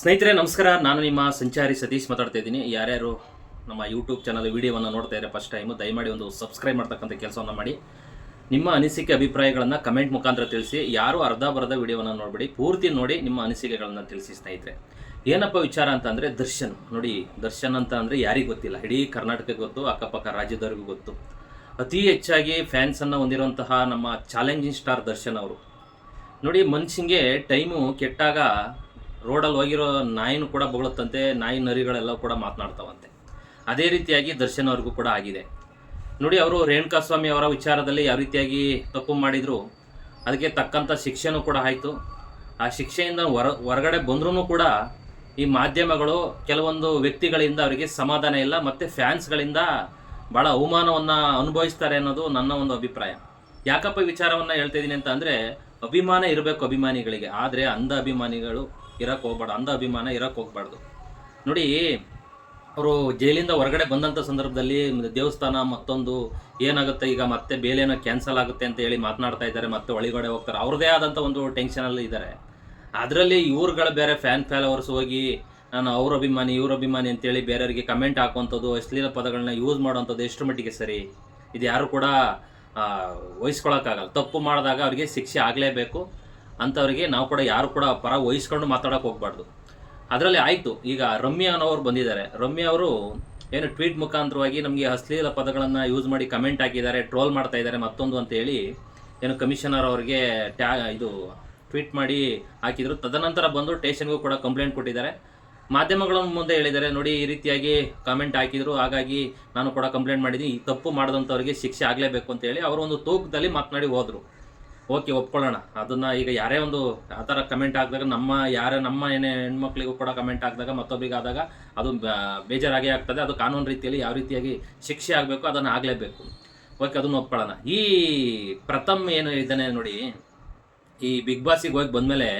ಸ್ನೇಹಿತರೆ, ನಮಸ್ಕಾರ. ನಾನು ನಿಮ್ಮ ಸಂಚಾರಿ ಸತೀಶ್ ಮಾತಾಡ್ತಾ ಇದ್ದೀನಿ. ಯಾರ್ಯಾರು ನಮ್ಮ ಯೂಟ್ಯೂಬ್ ಚಾನಲ್ ವಿಡಿಯೋವನ್ನು ನೋಡ್ತಾ ಇದ್ದಾರೆ ಫಸ್ಟ್ ಟೈಮು ದಯಮಾಡಿ ಒಂದು ಸಬ್ಸ್ಕ್ರೈಬ್ ಮಾಡ್ತಕ್ಕಂಥ ಕೆಲಸವನ್ನು ಮಾಡಿ. ನಿಮ್ಮ ಅನಿಸಿಕೆ ಅಭಿಪ್ರಾಯಗಳನ್ನು ಕಮೆಂಟ್ ಮುಖಾಂತರ ತಿಳಿಸಿ. ಯಾರು ಅರ್ಧ ಬರ್ಧ ವಿಡಿಯೋವನ್ನು ನೋಡಬೇಡಿ. ಪೂರ್ತಿ ನೋಡಿ ನಿಮ್ಮ ಅನಿಸಿಕೆಗಳನ್ನು ತಿಳಿಸಿ ಸ್ನೇಹಿತರೆ. ಏನಪ್ಪ ವಿಚಾರ ಅಂತ ಅಂದರೆ ದರ್ಶನ್. ನೋಡಿ, ದರ್ಶನ್ ಅಂತ ಅಂದರೆ ಯಾರಿಗೂ ಗೊತ್ತಿಲ್ಲ. ಇಡೀ ಕರ್ನಾಟಕಕ್ಕೆ ಗೊತ್ತು, ಅಕ್ಕಪಕ್ಕ ರಾಜ್ಯದವ್ರಿಗೂ ಗೊತ್ತು. ಅತಿ ಹೆಚ್ಚಾಗಿ ಫ್ಯಾನ್ಸನ್ನು ಹೊಂದಿರುವಂತಹ ನಮ್ಮ ಚಾಲೆಂಜಿಂಗ್ ಸ್ಟಾರ್ ದರ್ಶನ್ ಅವರು. ನೋಡಿ ಮನುಷ್ಯಂಗೆ ಟೈಮು ಕೆಟ್ಟಾಗ ರೋಡಲ್ಲಿ ಹೋಗಿರೋ ನಾಯಿನೂ ಕೂಡ ಬೊಗಳುತ್ತಂತೆ, ನಾಯಿ ನರಿಗಳೆಲ್ಲ ಕೂಡ ಮಾತನಾಡ್ತಾವಂತೆ. ಅದೇ ರೀತಿಯಾಗಿ ದರ್ಶನ್ ಅವ್ರಿಗೂ ಕೂಡ ಆಗಿದೆ. ನೋಡಿ, ಅವರು ರೇಣುಕಾಸ್ವಾಮಿ ಅವರ ವಿಚಾರದಲ್ಲಿ ಯಾವ ರೀತಿಯಾಗಿ ತಪ್ಪು ಮಾಡಿದ್ರು, ಅದಕ್ಕೆ ತಕ್ಕಂಥ ಶಿಕ್ಷೆನೂ ಕೂಡ ಆಯಿತು. ಆ ಶಿಕ್ಷೆಯಿಂದ ಹೊರ, ಹೊರಗಡೆ ಬಂದ್ರೂ ಕೂಡ ಈ ಮಾಧ್ಯಮಗಳು ಕೆಲವೊಂದು ವ್ಯಕ್ತಿಗಳಿಂದ ಅವರಿಗೆ ಸಮಾಧಾನ ಇಲ್ಲ, ಮತ್ತು ಫ್ಯಾನ್ಸ್ಗಳಿಂದ ಭಾಳ ಅವಮಾನವನ್ನು ಅನುಭವಿಸ್ತಾರೆ ಅನ್ನೋದು ನನ್ನ ಒಂದು ಅಭಿಪ್ರಾಯ. ಯಾಕಪ್ಪ ವಿಚಾರವನ್ನು ಹೇಳ್ತಾ ಇದ್ದೀನಿ ಅಂತ ಅಂದರೆ, ಅಭಿಮಾನ ಇರಬೇಕು ಅಭಿಮಾನಿಗಳಿಗೆ, ಆದರೆ ಅಂಧ ಅಭಿಮಾನಿಗಳು ಇರಕ್ಕೆ ಹೋಗ್ಬಾರ್ದು, ಅಂಧ ಅಭಿಮಾನ ಇರಕ್ಕೆ ಹೋಗ್ಬಾರ್ದು. ನೋಡಿ, ಅವರು ಜೈಲಿಂದ ಹೊರಗಡೆ ಬಂದಂಥ ಸಂದರ್ಭದಲ್ಲಿ ದೇವಸ್ಥಾನ ಮತ್ತೊಂದು ಏನಾಗುತ್ತೆ, ಈಗ ಮತ್ತೆ ಬೇಲೇನೋ ಕ್ಯಾನ್ಸಲ್ ಆಗುತ್ತೆ ಅಂತ ಹೇಳಿ ಮಾತನಾಡ್ತಾ ಇದ್ದಾರೆ, ಮತ್ತೆ ಒಳಗಡೆ ಹೋಗ್ತಾರೆ. ಅವ್ರದ್ದೇ ಆದಂಥ ಒಂದು ಟೆನ್ಷನಲ್ಲಿ ಇದ್ದಾರೆ. ಅದರಲ್ಲಿ ಇವ್ರುಗಳು ಬೇರೆ ಫ್ಯಾನ್ ಫಾಲೋವರ್ಸ್ ಹೋಗಿ, ನಾನು ಅವ್ರ ಅಭಿಮಾನಿ, ಇವ್ರ ಅಭಿಮಾನಿ ಅಂತೇಳಿ ಬೇರೆಯವರಿಗೆ ಕಮೆಂಟ್ ಹಾಕುವಂಥದ್ದು, ಅಶ್ಲೀಲ ಪದಗಳನ್ನ ಯೂಸ್ ಮಾಡುವಂಥದ್ದು ಎಷ್ಟು ಮಟ್ಟಿಗೆ ಸರಿ? ಇದು ಯಾರು ಕೂಡ ವಹಿಸ್ಕೊಳಕ್ಕಾಗಲ್ಲ. ತಪ್ಪು ಮಾಡಿದಾಗ ಅವರಿಗೆ ಶಿಕ್ಷೆ ಆಗಲೇಬೇಕು. ಅಂಥವ್ರಿಗೆ ನಾವು ಕೂಡ ಯಾರು ಕೂಡ ಪರ ವಹಿಸ್ಕೊಂಡು ಮಾತಾಡೋಕೆ ಹೋಗ್ಬಾರ್ದು. ಅದರಲ್ಲಿ ಆಯಿತು, ಈಗ ರಮ್ಯಾ ಅನ್ನೋರು ಬಂದಿದ್ದಾರೆ. ರಮ್ಯಾ ಅವರು ಏನು ಟ್ವೀಟ್ ಮುಖಾಂತರವಾಗಿ ನಮಗೆ ಅಶ್ಲೀಲ ಪದಗಳನ್ನು ಯೂಸ್ ಮಾಡಿ ಕಮೆಂಟ್ ಹಾಕಿದ್ದಾರೆ ಟ್ರೋಲ್ ಮಾಡ್ತಾ ಇದ್ದಾರೆ ಮತ್ತೊಂದು ಅಂತ ಹೇಳಿ ಏನು ಕಮಿಷನರ್ ಅವರಿಗೆ ಟ್ಯಾ ಇದು ಟ್ವೀಟ್ ಮಾಡಿ ಹಾಕಿದ್ರು. ತದನಂತರ ಬಂದು ಸ್ಟೇಷನ್ಗೂ ಕೂಡ ಕಂಪ್ಲೇಂಟ್ ಕೊಟ್ಟಿದ್ದಾರೆ. ಮಾಧ್ಯಮಗಳ ಮುಂದೆ ಹೇಳಿದ್ದಾರೆ, ನೋಡಿ ಈ ರೀತಿಯಾಗಿ ಕಾಮೆಂಟ್ ಹಾಕಿದ್ರು. ಹಾಗಾಗಿ ನಾನು ಕೂಡ ಕಂಪ್ಲೇಂಟ್ ಮಾಡಿದ್ದೀನಿ. ಈ ತಪ್ಪು ಮಾಡಿದಂಥವ್ರಿಗೆ ಶಿಕ್ಷೆ ಆಗಲೇಬೇಕು ಅಂತ ಹೇಳಿ ಅವರು ಒಂದು ತೂಕದಲ್ಲಿ ಮಾತನಾಡಿ ಹೋದರು. ಓಕೆ, ಒಪ್ಕೊಳ್ಳೋಣ. ಅದನ್ನ ಈಗ ಯಾರೇ ಒಂದು ಆ ಥರ ಕಮೆಂಟ್ ಹಾಕಿದಾಗ ನಮ್ಮ ಯಾರೇ, ನಮ್ಮ ಏನೇ ಹೆಣ್ಮಕ್ಳಿಗೂ ಕೂಡ ಕಮೆಂಟ್ ಹಾಕಿದಾಗ ಮತ್ತೊಬ್ಬರಿಗೆ ಆದಾಗ ಅದು ಬೇಜಾರಾಗಿ ಆಗ್ತದೆ. ಅದು ಕಾನೂನು ರೀತಿಯಲ್ಲಿ ಯಾವ ರೀತಿಯಾಗಿ ಶಿಕ್ಷೆ ಆಗಬೇಕು, ಅದನ್ನು ಆಗಲೇಬೇಕು. ಓಕೆ, ಅದನ್ನು ಒಪ್ಕೊಳ್ಳೋಣ. ಈ ಪ್ರಥಮ್ ಏನು ಇದ್ದಾನೆ ನೋಡಿ, ಈ ಬಿಗ್ ಬಾಸಿಗೆ ಹೋಗಿ ಬಂದಮೇಲೆ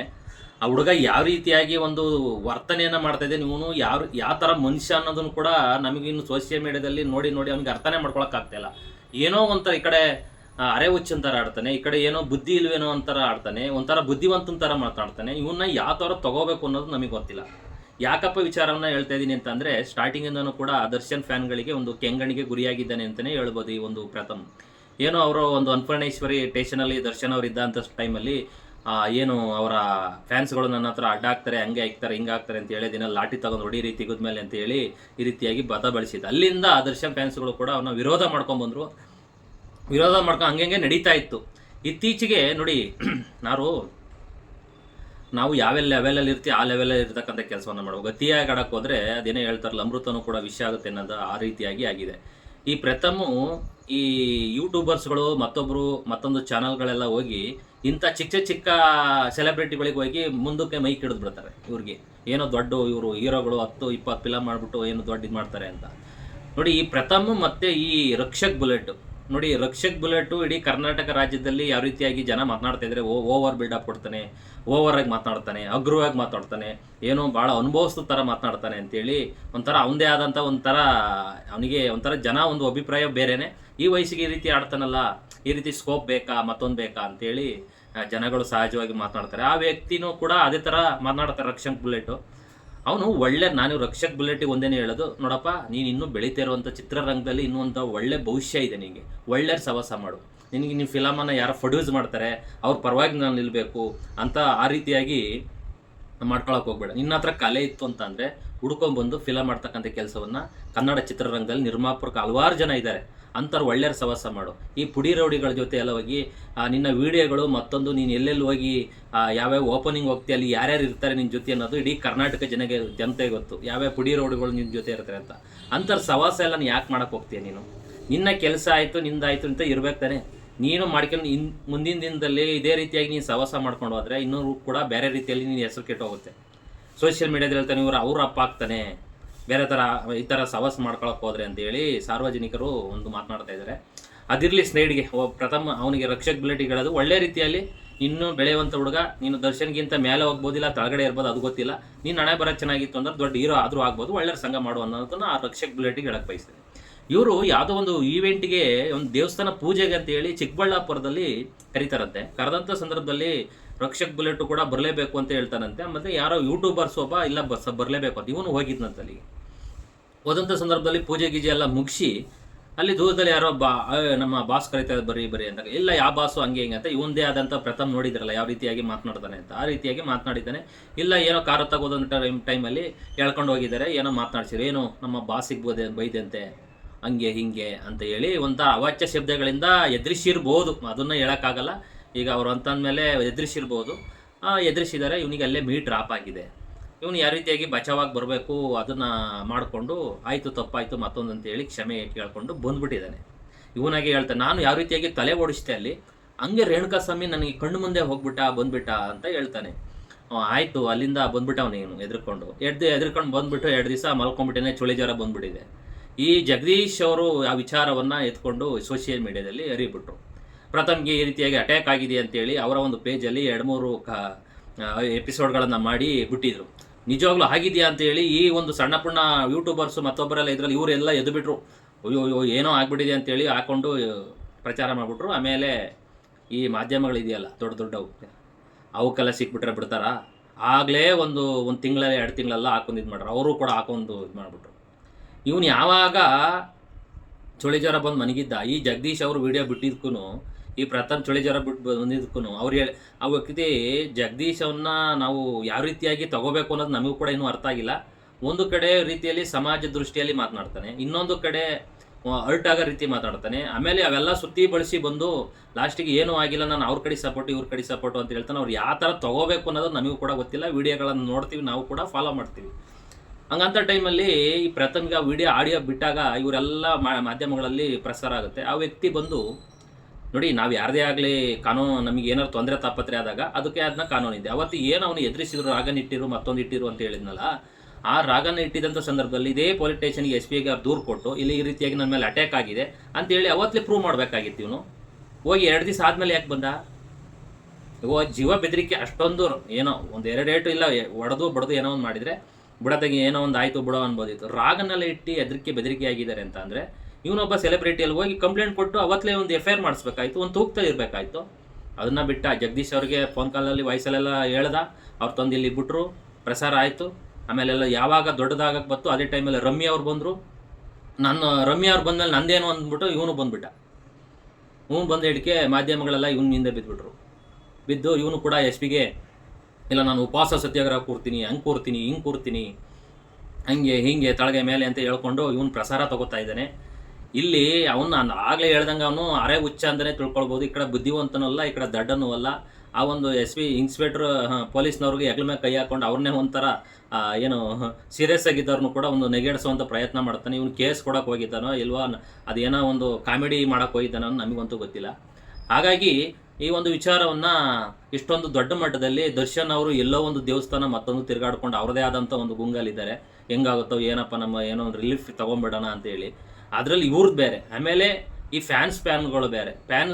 ಆ ಹುಡುಗ ಯಾವ ರೀತಿಯಾಗಿ ಒಂದು ವರ್ತನೆಯನ್ನು ಮಾಡ್ತಾ ನೀವು ಯಾರು, ಯಾವ ಥರ ಮನುಷ್ಯ ಅನ್ನೋದನ್ನು ಕೂಡ ನಮಗಿನ್ನು ಸೋಷಿಯಲ್ ಮೀಡಿಯಾದಲ್ಲಿ ನೋಡಿ ನೋಡಿ ಅವ್ನಿಗೆ ಅರ್ಥನೇ ಮಾಡ್ಕೊಳಕ್ಕಾಗ್ತಾಯಿಲ್ಲ ಏನೋ ಒಂಥರ ಈ ಕಡೆ ಅರೆ ಥರ ಆಡ್ತಾನೆ, ಈ ಕಡೆ ಏನೋ ಬುದ್ಧಿ ಇಲ್ವೇನೋ ಅಂತರ ಆಡ್ತಾನೆ, ಒಂಥರ ಬುದ್ಧಿವಂತನ ಥರ ಮಾತಾಡ್ತಾನೆ ಇವನ್ನ ಯಾವ ಥರ ತಗೋಬೇಕು ಅನ್ನೋದು ನಮಗೆ ಗೊತ್ತಿಲ್ಲ. ಯಾಕಪ್ಪ ವಿಚಾರವನ್ನ ಹೇಳ್ತಾ ಇದ್ದೀನಿ ಅಂತಂದ್ರೆ ಸ್ಟಾರ್ಟಿಂಗಿಂದನೂ ಕೂಡ ದರ್ಶನ್ ಫ್ಯಾನ್ಗಳಿಗೆ ಒಂದು ಕೆಂಗಣಿಗೆ ಗುರಿಯಾಗಿದ್ದಾನೆ ಅಂತಲೇ ಹೇಳ್ಬೋದು ಈ ಒಂದು ಪ್ರಥಮ್. ಏನೋ ಅವರು ಒಂದು ಅನ್ನಪೂರ್ಣೇಶ್ವರಿ ಸ್ಟೇಷನಲ್ಲಿ ದರ್ಶನ್ ಅವರು ಇದ್ದಂಥ ಟೈಮಲ್ಲಿ ಏನು ಅವರ ಫ್ಯಾನ್ಸ್ಗಳು ನನ್ನ ಹತ್ರ ಅಡ್ಡ ಹಾಕ್ತಾರೆ, ಹಂಗೆ ಹಾಕ್ತಾರೆ, ಹಿಂಗೆ ಹಾಕ್ತಾರೆ ಅಂತ ಹೇಳಿ ದಿನ ಲಾಠಿ ತಗೊಂಡು ಹೊಡಿ ರೀತಿ ಮೇಲೆ ಅಂತ ಹೇಳಿ ಈ ರೀತಿಯಾಗಿ ಬತ ಬಳಸಿದ್ದು ಅಲ್ಲಿಂದ ದರ್ಶನ್ ಫ್ಯಾನ್ಸ್ಗಳು ಕೂಡ ಅವನ್ನ ವಿರೋಧ ಮಾಡ್ಕೊಂಡ್ ಬಂದ್ರು ವಿರೋಧ ಮಾಡ್ಕೊಂಡು ಹಂಗೆ ನಡೀತಾ ಇತ್ತು. ಇತ್ತೀಚೆಗೆ ನೋಡಿ ನಾವು ನಾವು ಯಾವೆಲ್ಲ ಲೆವೆಲಲ್ಲಿ ಇರ್ತೀವಿ, ಆ ಲೆವೆಲಲ್ಲಿ ಇರ್ತಕ್ಕಂಥ ಕೆಲಸವನ್ನು ಮಾಡುವ ಗತಿಯಾಗಿ ಆಡಕ್ಕೆ ಹೋದ್ರೆ ಅದೇನೇ ಹೇಳ್ತಾರಲ್ಲ, ಅಮೃತನೂ ಕೂಡ ವಿಷ ಆಗುತ್ತೆ ಅನ್ನೋದು ಆ ರೀತಿಯಾಗಿ ಆಗಿದೆ. ಈ ಪ್ರಥಮ ಈ ಯೂಟ್ಯೂಬರ್ಸ್ಗಳು ಮತ್ತೊಬ್ಬರು ಮತ್ತೊಂದು ಚಾನಲ್ಗಳೆಲ್ಲ ಹೋಗಿ ಇಂಥ ಚಿಕ್ಕ ಚಿಕ್ಕ ಸೆಲೆಬ್ರಿಟಿಗಳಿಗೆ ಹೋಗಿ ಮುಂದಕ್ಕೆ ಮೈಕ್ ಹಿಡಿದು ಬಿಡ್ತಾರೆ ಇವ್ರಿಗೆ. ಏನೋ ದೊಡ್ಡ ಇವರು, ಹೀರೋಗಳು ಹತ್ತು, ಇಪ್ಪತ್ತು ಫಿಲಮ್ ಮಾಡಿಬಿಟ್ಟು ಏನು ದೊಡ್ಡ ಇದು ಮಾಡ್ತಾರೆ ಅಂತ. ನೋಡಿ, ಈ ಪ್ರಥಮ ಮತ್ತೆ ಈ ರಕ್ಷಕ್ ಬುಲೆಟ್ ನೋಡಿ, ರಕ್ಷಕ್ ಬುಲೆಟ್ ಇಡೀ ಕರ್ನಾಟಕ ರಾಜ್ಯದಲ್ಲಿ ಯಾವ ರೀತಿಯಾಗಿ ಜನ ಮಾತನಾಡ್ತಾ ಇದ್ರೆ ಓವರ್ ಬಿಲ್ಡಪ್ ಕೊಡ್ತಾನೆ, ಓವರ್ ಆಗಿ ಮಾತನಾಡ್ತಾನೆ, ಅಗ್ರವಾಗಿ ಮಾತಾಡ್ತಾನೆ ಏನೋ ಭಾಳ ಅನುಭವಿಸಿದ ಥರ ಮಾತನಾಡ್ತಾನೆ ಅಂತೇಳಿ ಒಂಥರ ಅವನದೇ ಆದಂಥ ಒಂಥರ ಅವನಿಗೆ ಒಂಥರ ಜನ ಒಂದು ಅಭಿಪ್ರಾಯ ಬೇರೆನೆ. ಈ ವಯಸ್ಸಿಗೆ ಈ ರೀತಿ ಆಡ್ತಾನಲ್ಲ, ಈ ರೀತಿ ಸ್ಕೋಪ್ ಬೇಕಾ, ಮತ್ತೊಂದು ಬೇಕಾ ಅಂತೇಳಿ ಜನಗಳು ಸಹಜವಾಗಿ ಮಾತನಾಡ್ತಾರೆ. ಆ ವ್ಯಕ್ತಿನೂ ಕೂಡ ಅದೇ ಥರ ಮಾತನಾಡ್ತಾರೆ ರಕ್ಷಕ್ ಬುಲೆಟು ಅವನು ಒಳ್ಳೆ ನಾನು ರಕ್ಷಕ್ ಬುಲೆಟ್ ಒಂದೇನೆ ಹೇಳೋದು, ನೋಡಪ್ಪ, ನೀನು ಇನ್ನೂ ಬೆಳೀತಾ ಇರುವಂಥ ಚಿತ್ರರಂಗದಲ್ಲಿ ಇನ್ನೂ ಒಳ್ಳೆ ಭವಿಷ್ಯ ಇದೆ ನಿನಗೆ ಒಳ್ಳೆ ಸವಸ ಮಾಡು. ನಿನಗೆ ನೀವು ಫಿಲಮನ್ನು ಯಾರು ಪ್ರೊಡ್ಯೂಸ್ ಮಾಡ್ತಾರೆ, ಅವ್ರ ಪರವಾಗಿ ನಾನು ನಿಲ್ಲಬೇಕು ಅಂತ ಆ ರೀತಿಯಾಗಿ ಮಾಡ್ಕೊಳಕ್ ಹೋಗ್ಬೇಡ. ನಿನ್ನ ಹತ್ರ ಕಲೆ ಇತ್ತು ಅಂತ ಹುಡ್ಕೊಂಡ್ ಬಂದು ಫಿಲಮ್ ಮಾಡ್ತಕ್ಕಂಥ ಕೆಲಸವನ್ನ ಕನ್ನಡ ಚಿತ್ರರಂಗದಲ್ಲಿ ನಿರ್ಮಾಪಕ ಹಲವಾರು ಜನ ಇದ್ದಾರೆ. ಅಂಥವ್ರು ಒಳ್ಳೆಯ ಸವಾಸ ಮಾಡು. ಈ ಪುಡಿ ರೌಡಿಗಳ ಜೊತೆ ಎಲ್ಲ ಹೋಗಿ ನಿನ್ನ ವಿಡಿಯೋಗಳು ಮತ್ತೊಂದು ನೀನು ಎಲ್ಲೆಲ್ಲಿ ಹೋಗಿ ಯಾವ್ಯಾವ ಓಪನಿಂಗ್ ಹೋಗ್ತೀಯ ಅಲ್ಲಿ ಯಾರ್ಯಾರು ಇರ್ತಾರೆ ನಿನ್ನ ಜೊತೆ ಅನ್ನೋದು ಇಡೀ ಕರ್ನಾಟಕ ಜನಗೆ, ಜನತೆ ಗೊತ್ತು. ಯಾವ್ಯಾವ ಪುಡಿ ರೌಡಿಗಳು ನಿನ್ನ ಜೊತೆ ಇರ್ತಾರೆ ಅಂತ. ಅಂಥವ್ರ ಸವಾಸ ಎಲ್ಲ ಯಾಕೆ ಮಾಡಕ್ಕೆ ಹೋಗ್ತೀಯ ನೀನು? ನಿನ್ನ ಕೆಲಸ ಆಯಿತು, ನಿಂದಾಯಿತು ಅಂತ ಇರ್ಬೇಕು ತಾನೆ. ನೀನು ಮಾಡ್ಕೊಂಡು ಇನ್ ಮುಂದಿನ ದಿನದಲ್ಲಿ ಇದೇ ರೀತಿಯಾಗಿ ನೀನು ಸವಾಸ ಮಾಡ್ಕೊಂಡು ಹೋದರೆ ಇನ್ನೂ ಕೂಡ ಬೇರೆ ರೀತಿಯಲ್ಲಿ ನೀನು ಹೆಸರು ಕೆಟ್ಟು ಹೋಗುತ್ತೆ. ಸೋಷಿಯಲ್ ಮೀಡಿಯಾದಲ್ಲಿ ಹೇಳ್ತಾನೆ, ಇವರು ಅವ್ರ ಅಪ್ಪ ಆಗ್ತಾನೆ. ಬೇರೆ ಥರ ಈ ಥರ ಸವಾಸ ಮಾಡ್ಕೊಳಕ್ಕೆ ಹೋದ್ರೆ ಅಂತೇಳಿ ಸಾರ್ವಜನಿಕರು ಒಂದು ಮಾತನಾಡ್ತಾ ಇದ್ದಾರೆ. ಅದಿರಲಿ ಸ್ನೇಹಿಡಿಗೆ ಪ್ರಥಮ ಅವನಿಗೆ ರಕ್ಷಕ್ ಹೇಳೋದು ಒಳ್ಳೆ ರೀತಿಯಲ್ಲಿ ಇನ್ನೂ ಬೆಳೆಯುವಂಥ ಹುಡುಗ. ನೀನು ದರ್ಶನ್ಗಿಂತ ಮೇಲೆ ಹೋಗ್ಬೋದಿಲ್ಲ, ತಳಗಡೆ ಇರ್ಬೋದು, ಅದು ಗೊತ್ತಿಲ್ಲ. ನೀನು ಹಣೆ ಬರ ಚೆನ್ನಾಗಿತ್ತು ಅಂದ್ರೆ ದೊಡ್ಡ ಹೀರೋ ಆದರೂ ಆಗ್ಬೋದು ಒಳ್ಳೆ ಸಂಘ ಮಾಡು ಅನ್ನೋದನ್ನ ಆ ರಕ್ಷಕ್ ಬುಲೆಟಿಗೆ ಹೇಳಕ್ಕೆ ಬಯಸ್ತೀನಿ. ಇವರು ಯಾವುದೋ ಒಂದು ಈವೆಂಟ್ಗೆ ಒಂದು ದೇವಸ್ಥಾನ ಪೂಜೆಗೆ ಅಂತ ಹೇಳಿ ಚಿಕ್ಕಬಳ್ಳಾಪುರದಲ್ಲಿ ಕರೀತಾರಂತೆ. ಕರೆದಂಥ ಸಂದರ್ಭದಲ್ಲಿ ರಕ್ಷಕ್ ಬುಲೆಟ್ ಕೂಡ ಬರಲೇಬೇಕು ಅಂತ ಹೇಳ್ತಾನಂತೆ. ಮತ್ತೆ ಯಾರೋ ಯೂಟ್ಯೂಬರ್ಸ್ ಒಬ್ಬ, ಇಲ್ಲ, ಬಸ್, ಬರಲೇಬೇಕು ಅಂತ ಇವನು ಹೋಗಿದ್ನಂತ ಅಲ್ಲಿಗೆ. ಹೋದಂಥ ಸಂದರ್ಭದಲ್ಲಿ ಪೂಜೆ ಗೀಜೆ ಎಲ್ಲ ಮುಗಿಸಿ, ಅಲ್ಲಿ ದೂರದಲ್ಲಿ ಯಾರೋ ಬಾ ನಮ್ಮ ಬಾಸ್ ಕರೀತಾರೆ ಬರೀ ಬರೀ ಅಂತ. ಇಲ್ಲ ಯಾವ ಬಾಸು ಹಂಗೆ ಹಿಂಗೆ ಅಂತ ಇವಂದೇ ಆದಂಥ ಪ್ರಥಮ್ ನೋಡಿದ್ರಲ್ಲ, ಯಾವ ರೀತಿಯಾಗಿ ಮಾತನಾಡ್ತಾನೆ ಅಂತ. ಆ ರೀತಿಯಾಗಿ ಮಾತನಾಡಿದ್ದಾನೆ. ಇಲ್ಲ, ಏನೋ ಕಾರ್ ತಗೋದಂತ ಟೈಮ್ ಟೈಮಲ್ಲಿ ಹೇಳ್ಕೊಂಡು ಹೋಗಿದ್ದಾರೆ, ಏನೋ ಮಾತನಾಡ್ಸಿರು ಏನು, ನಮ್ಮ ಬಾಸಿಗೆ ಬೋದೆ ಬೈದಂತೆ ಹಂಗೆ ಹಿಂಗೆ ಅಂತ ಹೇಳಿ ಒಂಥರ ಅವಾಚ್ಯ ಶಬ್ದಗಳಿಂದ ಎದುರಿಸಿರ್ಬೋದು. ಅದನ್ನು ಹೇಳೋಕ್ಕಾಗಲ್ಲ. ಈಗ ಅವರು ಅಂತಂದಮೇಲೆ ಎದುರಿಸಿರ್ಬೋದು. ಎದುರಿಸಿದ್ದಾರೆ ಇವನಿಗೆ ಅಲ್ಲೇ ಮೀಟ್ ಡ್ರಾಪ್ ಆಗಿದೆ. ಇವನು ಯಾವ ರೀತಿಯಾಗಿ ಬಚಾವಾಗಿ ಬರಬೇಕು, ಅದನ್ನು ಮಾಡಿಕೊಂಡು ಆಯಿತು ತಪ್ಪಾಯಿತು ಮತ್ತೊಂದು ಅಂತ ಹೇಳಿ ಕ್ಷಮೆ ಕೇಳಿಕೊಂಡು ಬಂದ್ಬಿಟ್ಟಿದ್ದಾನೆ. ಇವನಾಗೆ ಹೇಳ್ತಾನೆ, ನಾನು ಯಾವ ರೀತಿಯಾಗಿ ತಲೆ ಓಡಿಸ್ತೆ ಅಲ್ಲಿ, ಹಂಗೆ ರೇಣುಕಾ ಸ್ವಾಮಿ ನನಗೆ ಕಣ್ಣು ಮುಂದೆ ಹೋಗ್ಬಿಟ್ಟ, ಬಂದ್ಬಿಟ್ಟ ಅಂತ ಹೇಳ್ತಾನೆ. ಆಯಿತು ಅಲ್ಲಿಂದ ಬಂದ್ಬಿಟ್ಟವನು ಏನು ಎದ್ರುಕೊಂಡು. ಎದ್ದು, ಎದ್ರುಕೊಂಡು ಬಂದ್ಬಿಟ್ಟು ಎರಡು ದಿವಸ ಮಲ್ಕೊಂಡ್ಬಿಟ್ಟೇನೆ ಚಳಿ ಜ್ವರ ಬಂದ್ಬಿಟ್ಟಿದೆ. ಈ ಜಗದೀಶ್ ಅವರು ಆ ವಿಚಾರವನ್ನು ಎತ್ಕೊಂಡು ಸೋಷಿಯಲ್ ಮೀಡಿಯಾದಲ್ಲಿ ಹರಿಬಿಟ್ರು. ಪ್ರಥಮ್ಗೆ ಈ ರೀತಿಯಾಗಿ ಅಟ್ಯಾಕ್ ಆಗಿದೆ ಅಂತೇಳಿ ಅವರ ಒಂದು ಪೇಜಲ್ಲಿ ಎರಡು ಮೂರು ಕ ಎಪಿಸೋಡ್ಗಳನ್ನು ಮಾಡಿ ಬಿಟ್ಟಿದ್ರು. ನಿಜವಾಗ್ಲೂ ಆಗಿದೆಯಾ ಅಂತೇಳಿ ಈ ಒಂದು ಸಣ್ಣ ಪುಣ್ಣ ಯೂಟ್ಯೂಬರ್ಸ್ ಮತ್ತೊಬ್ಬರೆಲ್ಲ ಇದರಲ್ಲಿ ಇವರೆಲ್ಲ ಎದ್ದುಬಿಟ್ರು ಅಯ್ಯೋ ಅಯ್ಯೋ, ಏನೋ ಆಗಿಬಿಟ್ಟಿದೆ ಅಂತೇಳಿ ಹಾಕೊಂಡು ಪ್ರಚಾರ ಮಾಡಿಬಿಟ್ರು. ಆಮೇಲೆ ಈ ಮಾಧ್ಯಮಗಳಿದೆಯಲ್ಲ, ದೊಡ್ಡ ದೊಡ್ಡವು ಅವಕ್ಕೆಲ್ಲ ಸಿಕ್ಬಿಟ್ರೆ ಬಿಡ್ತಾರ? ಆಗಲೇ ಒಂದು ಒಂದು ತಿಂಗಳಲ್ಲಿ, ಎರಡು ತಿಂಗಳೆಲ್ಲ ಹಾಕೊಂಡು ಇದು ಮಾಡ್ರು ಅವರು ಕೂಡ ಹಾಕೊಂಡು ಇದು ಮಾಡಿಬಿಟ್ರು ಇವನು ಯಾವಾಗ ಚಳಿ ಜ್ವರ ಬಂದು ಮನಗಿದ್ದ, ಈ ಜಗದೀಶ್ ಅವರು ವಿಡಿಯೋ ಬಿಟ್ಟಿದ್ಕೂ ಈ ಪ್ರಥಮ್ ಚಳಿ ಜ್ವರ ಬಿಟ್ಟು ಬಂದಿದ್ದಕ್ಕೂ ಅವ್ರು ಹೇಳಿ ಆ ವ್ಯಕ್ತಿ ಜಗದೀಶ್ ಅವನ್ನ ನಾವು ಯಾವ ರೀತಿಯಾಗಿ ತಗೋಬೇಕು ಅನ್ನೋದು ನಮಗೂ ಕೂಡ ಇನ್ನೂ ಅರ್ಥ ಆಗಿಲ್ಲ. ಒಂದು ಕಡೆ ರೀತಿಯಲ್ಲಿ ಸಮಾಜ ದೃಷ್ಟಿಯಲ್ಲಿ ಮಾತನಾಡ್ತಾನೆ, ಇನ್ನೊಂದು ಕಡೆ ಅರ್ಟ್ ಆಗೋ ರೀತಿ ಮಾತಾಡ್ತಾನೆ ಆಮೇಲೆ ಅವೆಲ್ಲ ಸುತ್ತಿ ಬಳಸಿ ಬಂದು ಲಾಸ್ಟಿಗೆ ಏನೂ ಆಗಿಲ್ಲ, ನಾನು ಅವ್ರ ಕಡೆ ಸಪೋರ್ಟ್ ಇವ್ರ ಕಡೆ ಸಪೋರ್ಟ್ ಅಂತ ಹೇಳ್ತಾನೆ. ಅವ್ರು ಯಾವ ಥರ ತಗೋಬೇಕು ಅನ್ನೋದು ನಮಗೂ ಕೂಡ ಗೊತ್ತಿಲ್ಲ. ವಿಡಿಯೋಗಳನ್ನು ನೋಡ್ತೀವಿ, ನಾವು ಕೂಡ ಫಾಲೋ ಮಾಡ್ತೀವಿ. ಹಂಗಂತ ಟೈಮಲ್ಲಿ ಈ ಪ್ರಥಮ್ಗೆ ಆ ವಿಡಿಯೋ ಆಡಿಯೋ ಬಿಟ್ಟಾಗ ಇವರೆಲ್ಲ ಮಾಧ್ಯಮಗಳಲ್ಲಿ ಪ್ರಸಾರ ಆಗುತ್ತೆ. ಆ ವ್ಯಕ್ತಿ ಬಂದು, ನೋಡಿ, ನಾವು ಯಾರದೇ ಆಗಲಿ ಕಾನೂನು, ನಮಗೆ ಏನಾದ್ರು ತೊಂದರೆ, ತಾಪತ್ರೆ ಆದಾಗ ಅದಕ್ಕೆ ಅದನ್ನ ಕಾನೂನು ಇದೆ. ಅವತ್ತು ಏನು ಅವನು ಎದುರಿಸಿದ್ರು, ರಾಗನ ಇಟ್ಟಿರು, ಮತ್ತೊಂದು ಇಟ್ಟಿರು ಅಂತ ಹೇಳಿದ್ನಲ್ಲ, ಆ ರಾಗನ ಇಟ್ಟಿದಂಥ ಸಂದರ್ಭದಲ್ಲಿ ಇದೇ ಪೊಲೀಸ್ ಸ್ಟೇಷನ್ಗೆ ಎಸ್ ಪಿ ಐಗೆ ಅವ್ರು ದೂರು ಕೊಟ್ಟು, ಇಲ್ಲಿ ಈ ರೀತಿಯಾಗಿ ನನ್ನ ಮೇಲೆ ಅಟ್ಯಾಕ್ ಆಗಿದೆ ಅಂತೇಳಿ ಅವತ್ತೇ ಪ್ರೂವ್ ಮಾಡಬೇಕಾಗಿತ್ತು ಇವನು. ಹೋಗಿ ಎರಡು ದಿವಸ ಆದಮೇಲೆ ಯಾಕೆ ಬಂದ? ಇವಾಗ ಜೀವ ಬೆದರಿಕೆ ಅಷ್ಟೊಂದು ಏನೋ, ಒಂದು ಎರಡು ಏಟು ಇಲ್ಲ, ಒಡೆದು ಬಡದು ಏನೋ ಒಂದು ಮಾಡಿದರೆ ಬಿಡದಾಗಿ ಏನೋ ಒಂದು ಆಯಿತು ಬಿಡೋ ಅನ್ಬೋದಿತ್ತು. ರಾಗನಲ್ಲಿ ಇಟ್ಟು ಹೆದರಿಕೆ ಬೆದರಿಕೆ ಆಗಿದ್ದಾರೆ ಅಂತ ಅಂದರೆ, ಇವನೊಬ್ಬ ಸೆಲೆಬ್ರಿಟಿಯಲ್ಲಿ ಹೋಗಿ ಕಂಪ್ಲೇಂಟ್ ಕೊಟ್ಟು ಅವತ್ತಲೇ ಒಂದು ಎಫ್ ಐ ಆರ್ ಮಾಡಿಸ್ಬೇಕಾಯ್ತು, ಒಂದು ತೂಗ್ತಾ ಇರಬೇಕಾಯ್ತು. ಅದನ್ನು ಬಿಟ್ಟ ಜಗದೀಶ್ ಅವ್ರಿಗೆ ಫೋನ್ ಕಾಲಲ್ಲಿ ವಯಸ್ಸಲ್ಲೆಲ್ಲ ಹೇಳ್ದ. ಅವ್ರು ತಂದು ಇಲ್ಲಿ ಬಿಟ್ಟರು ಪ್ರಸಾರ ಆಯಿತು. ಆಮೇಲೆಲ್ಲ ಯಾವಾಗ ದೊಡ್ಡದಾಗಕ್ಕೆ ಬಂತು, ಅದೇ ಟೈಮಲ್ಲಿ ರಮ್ಯ ಅವ್ರು ಬಂದರು. ನನ್ನ ರಮ್ಯ ಅವ್ರು ಬಂದಮೇಲೆ ನಂದೇನು ಅಂದ್ಬಿಟ್ಟು ಇವನು ಬಂದ್ಬಿಟ್ಟ. ಇವನು ಬಂದ ಹಿಡಿಕೆ ಮಾಧ್ಯಮಗಳೆಲ್ಲ ಇವನ ಹಿಂದೆ ಬಿದ್ದುಬಿಟ್ರು ಬಿದ್ದು ಇವನು ಕೂಡ ಎಸ್ ಪಿಗೆ ಇಲ್ಲ, ನಾನು ಉಪವಾಸ ಸತ್ಯಾಗ್ರಹ ಕೂರ್ತೀನಿ ಹಂಗೆ ಕೂರ್ತೀನಿ ಹಿಂಗೆ ಕೂರ್ತೀನಿ ಹಂಗೆ, ಹಿಂಗೆ, ತಳಗೆ ಮೇಲೆ ಅಂತ ಹೇಳ್ಕೊಂಡು ಇವನು ಪ್ರಸಾರ ತಗೋತಾ ಇದ್ದಾನೆ. ಇಲ್ಲಿ ಅವನು ನಾನು ಆಗಲೇ ಹೇಳ್ದಂಗೆ ಅವನು ಅರೆ ಹುಚ್ಚ ಅಂತಲೇ ತಿಳ್ಕೊಳ್ಬೋದು. ಈ ಕಡೆ ಬುದ್ಧಿವಂತನೂ ಅಲ್ಲ ಈ ಕಡೆ ದಡ್ಡನೂ ಅಲ್ಲ. ಆ ಒಂದು ಎಸ್ ಪಿ ಇನ್ಸ್ಪೆಕ್ಟ್ರ್ ಪೊಲೀಸ್ನವ್ರಿಗೆ ಹೆಗ್ಲ ಮೇಲೆ ಕೈ ಹಾಕೊಂಡು ಅವ್ರನ್ನೇ ಒಂಥರ ಏನು ಸೀರಿಯಸ್ ಆಗಿದ್ದವ್ರನ್ನು ಕೂಡ ಒಂದು ನೆಗೆಡಿಸುವಂಥ ಪ್ರಯತ್ನ ಮಾಡ್ತಾನೆ. ಇವನು ಕೇಸ್ ಕೊಡೋಕೆ ಹೋಗಿದ್ದಾನೋ ಇಲ್ವಾ ಅದೇನೋ ಒಂದು ಕಾಮಿಡಿ ಮಾಡೋಕೆ ಹೋಗಿದ್ದಾನೋ ನಮಗಂತೂ ಗೊತ್ತಿಲ್ಲ. ಹಾಗಾಗಿ ಈ ಒಂದು ವಿಚಾರವನ್ನ ಇಷ್ಟೊಂದು ದೊಡ್ಡ ಮಟ್ಟದಲ್ಲಿ ದರ್ಶನ್ ಅವರು ಎಲ್ಲೋ ಒಂದು ದೇವಸ್ಥಾನ ಮತ್ತೊಂದು ತಿರುಗಾಡ್ಕೊಂಡು ಅವರದೇ ಆದಂಥ ಒಂದು ಗುಂಗಲ್ಲಿದ್ದಾರೆ. ಹೆಂಗಾಗುತ್ತೋ, ಏನಪ್ಪ ನಮ್ಮ ಏನೋ ಒಂದು ರಿಲೀಫ್ ತಗೊಂಬಿಡೋಣ ಅಂತೇಳಿ ಅದರಲ್ಲಿ ಇವ್ರದ್ದು ಬೇರೆ. ಆಮೇಲೆ ಈ ಫ್ಯಾನ್ಸ್ ಫ್ಯಾನ್ಗಳು ಬೇರೆ. ಫ್ಯಾನ್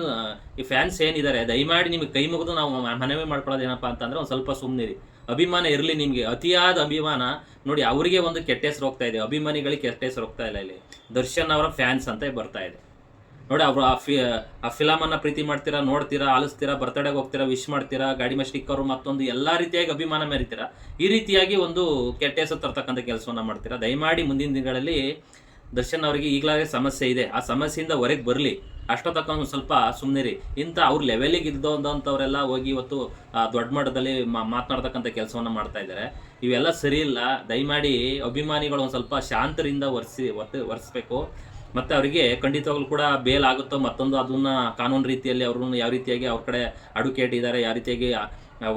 ಈ ಫ್ಯಾನ್ಸ್ ಏನಿದ್ದಾರೆ, ದಯಮಾಡಿ ನಿಮಗೆ ಕೈ ಮುಗಿದು ನಾವು ಮನವಿ ಮಾಡ್ಕೊಳ್ಳೋದು ಏನಪ್ಪ ಅಂತಂದ್ರೆ ಒಂದು ಸ್ವಲ್ಪ ಸುಮ್ಮನಿರಿ ಅಭಿಮಾನ ಇರಲಿ ನಿಮಗೆ. ಅತಿಯಾದ ಅಭಿಮಾನ. ನೋಡಿ, ಅವರಿಗೆ ಒಂದು ಕೆಟ್ಟ ಹೆಸರು ಹೋಗ್ತಾ ಇದೆ. ಅಭಿಮಾನಿಗಳಿಗೆ ಕೆಟ್ಟ ಹೆಸರು ಹೋಗ್ತಾ ಇಲ್ಲ ಇಲ್ಲಿ. ದರ್ಶನ್ ಅವರ ಫ್ಯಾನ್ಸ್ ಅಂತ ಬರ್ತಾ ಇದೆ. ನೋಡಿ, ಅವರು ಆ ಫಿ, ಆ ಫಿಲಮನ್ನು ಪ್ರೀತಿ ಮಾಡ್ತೀರಾ, ನೋಡ್ತೀರಾ, ಆಲಿಸ್ತೀರಾ, ಬರ್ತಡೆಗೆ ಹೋಗ್ತೀರಾ ವಿಶ್ ಮಾಡ್ತೀರಾ, ಗಾಡಿ ಮೇಲೆ ಸ್ಟಿಕ್ಕರು ಮತ್ತೊಂದು ಎಲ್ಲ ರೀತಿಯಾಗಿ ಅಭಿಮಾನ ಮೆರಿತೀರಾ, ಈ ರೀತಿಯಾಗಿ ಒಂದು ಕೆಟ್ಟ ಹೆಸರು ತರ್ತಕ್ಕಂಥ ಕೆಲಸವನ್ನು ಮಾಡ್ತೀರಾ? ದಯಮಾಡಿ ಮುಂದಿನ ದಿನಗಳಲ್ಲಿ ದರ್ಶನ್ ಅವರಿಗೆ ಈಗಲಾಗೆ ಸಮಸ್ಯೆ ಇದೆ. ಆ ಸಮಸ್ಯೆಯಿಂದ ಹೊರಗೆ ಬರಲಿ. ಅಷ್ಟೊತ್ತಕ್ಕ ಒಂದು ಸ್ವಲ್ಪ ಸುಮ್ಮನಿರಿ ಇಂಥ ಅವ್ರ ಲೆವೆಲಿಗೆ ಇದ್ದವಂಥವ್ರೆಲ್ಲ ಹೋಗಿ ಇವತ್ತು ದೊಡ್ಡ ಮಟ್ಟದಲ್ಲಿ ಮಾತನಾಡ್ತಕ್ಕಂಥ ಕೆಲಸವನ್ನು ಮಾಡ್ತಾ ಇದ್ದಾರೆ ಇವೆಲ್ಲ ಸರಿ ಇಲ್ಲ. ದಯಮಾಡಿ ಅಭಿಮಾನಿಗಳು ಒಂದು ಸ್ವಲ್ಪ ಶಾಂತರಿಂದ ಒರೆಸಿ ಒತ್ತು, ವರ್ಸ್ಬೇಕು. ಮತ್ತೆ ಅವರಿಗೆ ಖಂಡಿತವಾಗ್ಲೂ ಕೂಡ ಬೇಲ್ ಆಗುತ್ತೋ ಮತ್ತೊಂದು ಅದನ್ನ ಕಾನೂನು ರೀತಿಯಲ್ಲಿ ಅವ್ರನ್ನ ಯಾವ ರೀತಿಯಾಗಿ ಅವ್ರ ಕಡೆ ಅಡ್ವೊಕೇಟ್ ಇದ್ದಾರೆ ಯಾವ ರೀತಿಯಾಗಿ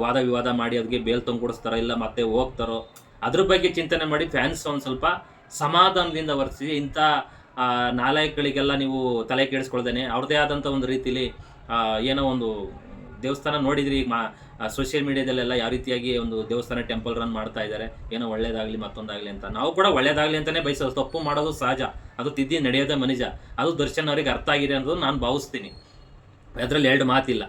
ವಾದ ವಿವಾದ ಮಾಡಿ ಅದಕ್ಕೆ ಬೇಲ್ ತಂಗೊಡಿಸ್ತಾರೋ ಇಲ್ಲ ಮತ್ತೆ ಹೋಗ್ತಾರೋ, ಅದ್ರ ಬಗ್ಗೆ ಚಿಂತನೆ ಮಾಡಿ ಫ್ಯಾನ್ಸ್ ಒಂದು ಸ್ವಲ್ಪ ಸಮಾಧಾನದಿಂದ ವರ್ತಿಸಿ, ಇಂಥ ನಾಲಾಯಕಗಳಿಗೆಲ್ಲ ನೀವು ತಲೆ ಕೆಡಿಸ್ಕೊಳ್ದೇನೆ. ಅವ್ರದ್ದೇ ಆದಂಥ ಒಂದು ರೀತಿಲಿ ಏನೋ ಒಂದು ದೇವಸ್ಥಾನ ನೋಡಿದ್ರಿ, ಈಗ ಮಾ ಸೋಷಿಯಲ್ ಮೀಡಿಯಾದಲ್ಲೆಲ್ಲ ಯಾವ ರೀತಿಯಾಗಿ ಒಂದು ದೇವಸ್ಥಾನ ಟೆಂಪಲ್ ರನ್ ಮಾಡ್ತಾ ಇದ್ದಾರೆ ಏನೋ ಒಳ್ಳೇದಾಗಲಿ ಮತ್ತೊಂದಾಗಲಿ ಅಂತ. ನಾವು ಕೂಡ ಒಳ್ಳೇದಾಗಲಿ ಅಂತಲೇ ಬಯಸೋದು, ತಪ್ಪು ಮಾಡೋದು ಸಹಜ. ಅದು ತಿದ್ದಿ ನಡೆಯೋದೇ ಮನುಜ ಅದು ದರ್ಶನ್ ಅವರಿಗೆ ಅರ್ಥ ಆಗಿದೆ ಅನ್ನೋದು ನಾನು ಭಾವಿಸ್ತೀನಿ. ಅದರಲ್ಲಿ ಎರಡು ಮಾತಿಲ್ಲ.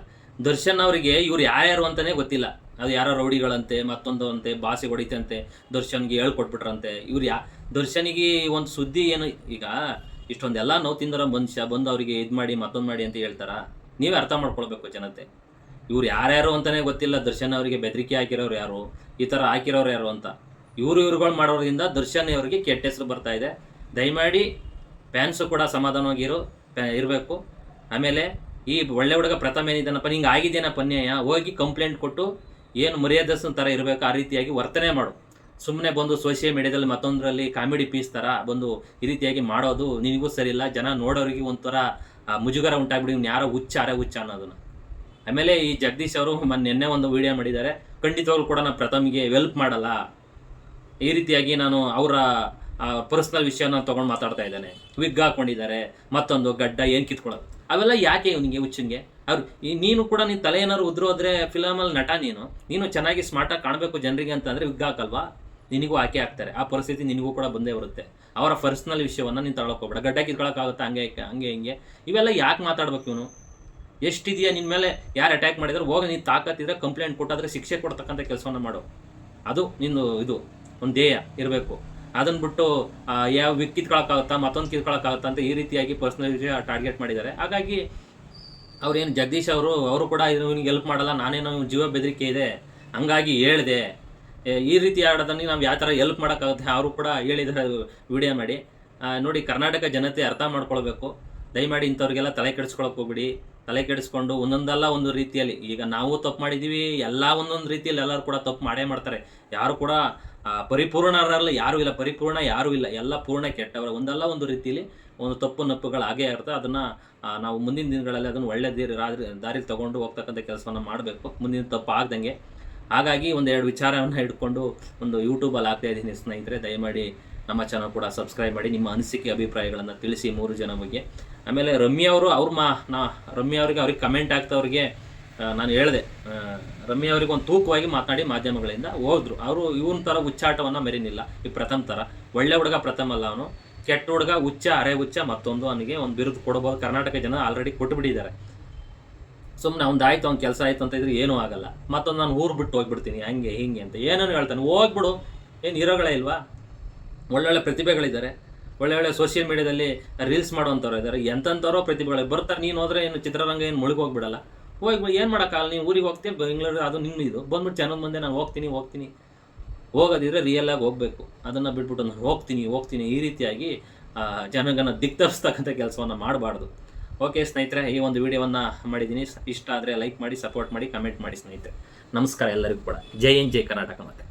ದರ್ಶನ್ ಅವರಿಗೆ ಇವ್ರು ಯಾರ್ಯಾರು ಅಂತಾನೆ ಗೊತ್ತಿಲ್ಲ. ಅದು ಯಾರೋ ರೌಡಿಗಳಂತೆ, ಮತ್ತೊಂದು ಅಂತೆ, ಬಾಸಿ ಹೊಡಿತಂತೆ, ದರ್ಶನ್ಗೆ ಹೇಳ್ಕೊಟ್ಬಿಟ್ರಂತೆ. ಇವ್ರು ಯಾ, ದರ್ಶನಿಗೆ ಒಂದು ಸುದ್ದಿ ಏನು, ಈಗ ಇಷ್ಟೊಂದೆಲ್ಲ ನೋವು ತಿಂದರೋ ಮನುಷ್ಯ, ಬಂದು ಅವರಿಗೆ ಇದು ಮಾಡಿ, ಮತ್ತೊಂದು ಮಾಡಿ ಅಂತ ಹೇಳ್ತಾರ? ನೀವೇ ಅರ್ಥ ಮಾಡ್ಕೊಳ್ಬೇಕು ಜನತೆ. ಇವ್ರು ಯಾರ್ಯಾರು ಅಂತಲೇ ಗೊತ್ತಿಲ್ಲ. ದರ್ಶನ್ ಅವರಿಗೆ ಬೆದರಿಕೆ ಹಾಕಿರೋರು ಯಾರು? ಈ ಥರ ಹಾಕಿರೋರು ಯಾರು ಅಂತ. ಇವರು ಇವ್ರುಗಳು ಮಾಡೋದ್ರಿಂದ ದರ್ಶನ್ ಅವರಿಗೆ ಕೆಟ್ಟ ಹೆಸರು ಬರ್ತಾ ಇದೆ. ದಯಮಾಡಿ ಫ್ಯಾನ್ಸು ಕೂಡ ಸಮಾಧಾನವಾಗಿರು ಇರಬೇಕು. ಆಮೇಲೆ ಈ ಒಳ್ಳೆ ಹುಡುಗ ಪ್ರಥಮ ಏನಿದ್ದಾನಪ್ಪ, ನಿಂಗೆ ಆಗಿದ್ದೇನಪ್ಪ ಅನ್ಯಾಯ ಹೋಗಿ ಕಂಪ್ಲೇಂಟ್ ಕೊಟ್ಟು ಏನು ಮರ್ಯಾದಸ್ನ ಥರ ಇರಬೇಕು, ಆ ರೀತಿಯಾಗಿ ವರ್ತನೆ ಮಾಡು. ಸುಮ್ಮನೆ ಬಂದು ಸೋಷಿಯಲ್ ಮೀಡಿಯಾದಲ್ಲಿ ಮತ್ತೊಂದರಲ್ಲಿ ಕಾಮಿಡಿ ಪೀಸ್ ಥರ ಬಂದು ಈ ರೀತಿಯಾಗಿ ಮಾಡೋದು ನಿನಗೂ ಸರಿಯಿಲ್ಲ. ಜನ ನೋಡೋರಿಗೆ ಒಂಥರ ಮುಜುಗರ ಉಂಟಾಗ್ಬಿಡಿ, ಇವ್ನು ಯಾರೋ ಹುಚ್ಚ, ಅರೆ ಹುಚ್ಚ ಅನ್ನೋದನ್ನು. ಆಮೇಲೆ ಈ ಜಗದೀಶ್ ಅವರು ಮೊನ್ನೆ ನಿನ್ನೆ ಒಂದು ವಿಡಿಯೋ ಮಾಡಿದ್ದಾರೆ. ಖಂಡಿತವಾಗ್ಲೂ ಕೂಡ ನಾನು ಪ್ರಥಮಿಗೆ ವೆಲ್ಪ್ ಮಾಡಲ್ಲ. ಈ ರೀತಿಯಾಗಿ ನಾನು ಅವರ ಪರ್ಸ್ನಲ್ ವಿಷಯನ ತೊಗೊಂಡು ಮಾತಾಡ್ತಾ ಇದ್ದಾನೆ. ವಿಗ್ ಹಾಕೊಂಡಿದ್ದಾರೆ, ಮತ್ತೊಂದು ಗಡ್ಡ, ಏನು ಕಿತ್ಕೊಳ್ಳೋದು ಅವೆಲ್ಲ ಯಾಕೆ ಇವನಿಗೆ ಹುಚ್ಚಂಗೆ ಅವ್ರು ನೀನು ಕೂಡ ನೀನು ತಲೆ ಏನಾದ್ರು ಉದ್ರೋದ್ರೆ ಫಿಲಮಲ್ಲಿ ನಟ ನೀನು ನೀನು ಚೆನ್ನಾಗಿ ಸ್ಮಾರ್ಟಾಗಿ ಕಾಣಬೇಕು ಜನರಿಗೆ ಅಂತಂದರೆ ವಿಗ್ ಹಾಕಲ್ವಾ? ನಿನಗೂ ಆಕೆ ಹಾಕ್ತಾರೆ. ಆ ಪರಿಸ್ಥಿತಿ ನಿನಗೂ ಕೂಡ ಬಂದೇ ಬರುತ್ತೆ. ಅವರ ಪರ್ಸ್ನಲ್ ವಿಷಯವನ್ನು ನೀನು ಹೋಗಬೇಡ. ಗಡ್ಡ ಕಿತ್ಕೊಳಕ್ಕಾಗುತ್ತೆ ಹಂಗೆ ಹಂಗೆ, ಹಿಂಗೆ ಇವೆಲ್ಲ ಯಾಕೆ ಮಾತಾಡ್ಬೇಕು ಇವನು? ಎಷ್ಟಿದೆಯಾ ನಿನ್ನ ಮೇಲೆ? ಯಾರು ಅಟ್ಯಾಕ್ ಮಾಡಿದ್ರೆ? ಹೋಗಿ ನೀನು ತಾಕತ್ತಿದ್ರೆ ಕಂಪ್ಲೇಂಟ್ ಕೊಟ್ಟಾದ್ರೆ ಶಿಕ್ಷೆ ಕೊಡ್ತಕ್ಕಂಥ ಕೆಲಸವನ್ನು ಮಾಡು. ಅದು ನಿನ್ನ ಇದು. ಒಂದು ಧ್ಯೇಯ ಇರಬೇಕು. ಅದನ್ನ ಬಿಟ್ಟು ಯಾವ ವಿಕ್ ಕಿತ್ಕೊಳಕ್ಕಾಗುತ್ತಾ, ಮತ್ತೊಂದು ಕಿತ್ಕೊಳಕ್ಕಾಗುತ್ತಾ ಅಂತ ಈ ರೀತಿಯಾಗಿ ಪರ್ಸ್ನಲ್ ವಿಷಯ ಟಾರ್ಗೆಟ್ ಮಾಡಿದ್ದಾರೆ. ಹಾಗಾಗಿ, ಅವ್ರೇನು ಜಗದೀಶ್ ಅವರು ಅವರು ಕೂಡ ಇವನಿಗೆ ಹೆಲ್ಪ್ ಮಾಡಲ್ಲ, ನಾನೇನೋ ಜೀವ ಬೆದರಿಕೆ ಇದೆ, ಹಂಗಾಗಿ ಹೇಳಿದೆ. ಈ ರೀತಿ ಆಡೋದನ್ನ ನಾವು ಯಾವ ಥರ ಹೆಲ್ಪ್ ಮಾಡೋಕ್ಕಾಗುತ್ತೆ, ಅವರು ಕೂಡ ಹೇಳಿದ್ದಾರೆ ವಿಡಿಯೋ ಮಾಡಿ. ನೋಡಿ, ಕರ್ನಾಟಕ ಜನತೆ ಅರ್ಥ ಮಾಡ್ಕೊಳ್ಬೇಕು. ದಯಮಾಡಿ ಇಂಥವ್ರಿಗೆಲ್ಲ ತಲೆ ಕೆಡಿಸ್ಕೊಳಕ್ ಹೋಗ್ಬಿಡಿ. ತಲೆ ಕೆಡಿಸ್ಕೊಂಡು ಒಂದೊಂದಲ್ಲ ಒಂದು ರೀತಿಯಲ್ಲಿ, ಈಗ ನಾವು ತಪ್ಪು ಮಾಡಿದ್ದೀವಿ ಎಲ್ಲ ಒಂದೊಂದು ರೀತಿಯಲ್ಲಿ ಎಲ್ಲರೂ ಕೂಡ ತಪ್ಪು ಮಾಡೇ ಮಾಡ್ತಾರೆ. ಯಾರು ಕೂಡ ಪರಿಪೂರ್ಣರಲ್ಲ, ಯಾರೂ ಇಲ್ಲ. ಪರಿಪೂರ್ಣ, ಯಾರೂ ಇಲ್ಲ. ಎಲ್ಲ ಪೂರ್ಣ ಕೆಟ್ಟವರು. ಒಂದಲ್ಲ ಒಂದು ರೀತಿಯಲ್ಲಿ ಒಂದು ತಪ್ಪು ನಪ್ಪುಗಳು ಆಗೇ ಇರುತ್ತೆ. ಅದನ್ನು ನಾವು ಮುಂದಿನ ದಿನಗಳಲ್ಲಿ ಅದನ್ನು ಒಳ್ಳೆ ದಾರಿ ದಾರಿ ತಗೊಂಡು ಹೋಗ್ತಕ್ಕಂಥ ಕೆಲಸವನ್ನು ಮಾಡಬೇಕು. ಮುಂದಿನ ತಪ್ಪು ಆಗ್ದಂಗೆ. ಹಾಗಾಗಿ ಒಂದೆರಡು ವಿಚಾರವನ್ನು ಹಿಡ್ಕೊಂಡು ಒಂದು ಯೂಟ್ಯೂಬಲ್ಲಿ ಆಗ್ತಾ ಇದ್ದೀನಿ ಸ್ನೇಹಿತರೆ. ದಯಮಾಡಿ ನಮ್ಮ ಚಾನಲ್ ಕೂಡ ಸಬ್ಸ್ಕ್ರೈಬ್ ಮಾಡಿ. ನಿಮ್ಮ ಅನಿಸಿಕೆ, ಅಭಿಪ್ರಾಯಗಳನ್ನು ತಿಳಿಸಿ ಮೂರು ಜನ ಬಗ್ಗೆ. ಆಮೇಲೆ ರಮ್ಯ ಅವರು, ಅವ್ರ ಮಾ ನಾ ರಮ್ಯ ಅವರಿಗೆ, ಅವ್ರಿಗೆ ಕಮೆಂಟ್ ಆಗ್ತವ್ರಿಗೆ ನಾನು ಹೇಳಿದೆ. ರಮ್ಯಾ ಅವರಿಗೆ ಒಂದು ತೂಕವಾಗಿ ಮಾತನಾಡಿ ಮಾಧ್ಯಮಗಳಿಂದ ಹೋದ್ರು ಅವರು ಇವನ್ ಥರ ಉಚ್ಚಾಟವನ್ನು ಮೆರಿನಿಲ್ಲ, ಈ ಪ್ರಥಮ ಥರ ಒಳ್ಳೆ ಹುಡುಗ ಪ್ರಥಮ ಅಲ್ಲ ಅವನು. ಕೆಟ್ಟ ಹುಡುಗ ಹುಚ್ಚ, ಅರೆ ಹುಚ್ಚ, ಮತ್ತೊಂದು ಅವನಿಗೆ ಒಂದು ಬಿರುದು ಕೊಡಬಹುದು. ಕರ್ನಾಟಕ ಜನ ಆಲ್ರೆಡಿ ಕೊಟ್ಟು ಬಿಟ್ಟಿದ್ದಾರೆ. ಸುಮ್ಮನೆ ಅವ್ನು ಆಯ್ತು ಅವ್ನ ಕೆಲಸ ಆಯ್ತು ಅಂತ ಇದ್ರೆ ಏನೂ ಆಗಲ್ಲ. ಮತ್ತೊಂದು ನಾನು ಊರು ಬಿಟ್ಟು ಹೋಗ್ಬಿಡ್ತೀನಿ, ಹಂಗೆ, ಹಿಂಗೆ ಅಂತ. ಏನೇನು ಹೇಳ್ತಾನೆ? ಹೋಗ್ಬಿಡು ಏನು ಹೀರೋಗಳೇ ಇಲ್ವಾ? ಒಳ್ಳೊಳ್ಳೆ ಪ್ರತಿಭೆಗಳಿದ್ದಾರೆ. ಒಳ್ಳೊಳ್ಳೆ ಒಳ್ಳೆ ಸೋಷಿಯಲ್ ಮೀಡಿಯಾದಲ್ಲಿ ರೀಲ್ಸ್ ಮಾಡುವಂಥವ್ರು ಇದ್ದಾರೆ. ಎಂಥವ್ರೋ ಪ್ರತಿಭೆಗಳು ಬರ್ತಾರೆ. ನೀನು ಹೋದ್ರೆ ಏನು ಚಿತ್ರರಂಗ ಏನು ಮುಳುಗಿ ಹೋಗ್ಬಿಡಲ್ಲ. ಹೋಗಿ ಏನು ಮಾಡೋಕ್ಕಾಗಲ್ಲ ನೀವು ಊರಿಗೆ ಹೋಗ್ತೀನಿ ಬೆಂಗಳೂರು ಅದು ನಿಮ್ಮ ಇದು. ಬಂದ್ಬಿಟ್ಟು ಜನದ ಮುಂದೆ ನಾನು ಹೋಗ್ತೀನಿ ಹೋಗ್ತೀನಿ. ಹೋಗೋದಿದ್ರೆ ರಿಯಲ್ ಆಗಿ ಹೋಗ್ಬೇಕು. ಅದನ್ನು ಬಿಟ್ಬಿಟ್ಟು ನಾನು ಹೋಗ್ತೀನಿ ಹೋಗ್ತೀನಿ ಈ ರೀತಿಯಾಗಿ ಆ, ಜನಗನ್ನ ದಿಕ್ತರಿಸ್ತಕ್ಕಂಥ ಕೆಲಸವನ್ನು ಮಾಡಬಾರ್ದು. ಓಕೆ ಸ್ನೇಹಿತರೆ ಈ ಒಂದು ವಿಡಿಯೋವನ್ನು ಮಾಡಿದ್ದೀನಿ. ಇಷ್ಟ ಆದರೆ ಲೈಕ್ ಮಾಡಿ ಸಪೋರ್ಟ್ ಮಾಡಿ ಕಮೆಂಟ್ ಮಾಡಿ ಸ್ನೇಹಿತರೆ. ನಮಸ್ಕಾರ ಎಲ್ಲರಿಗೂ ಕೂಡ. ಜೈ ಹಿಂದ್ ಜೈ ಕರ್ನಾಟಕ ಮತ್ತೆ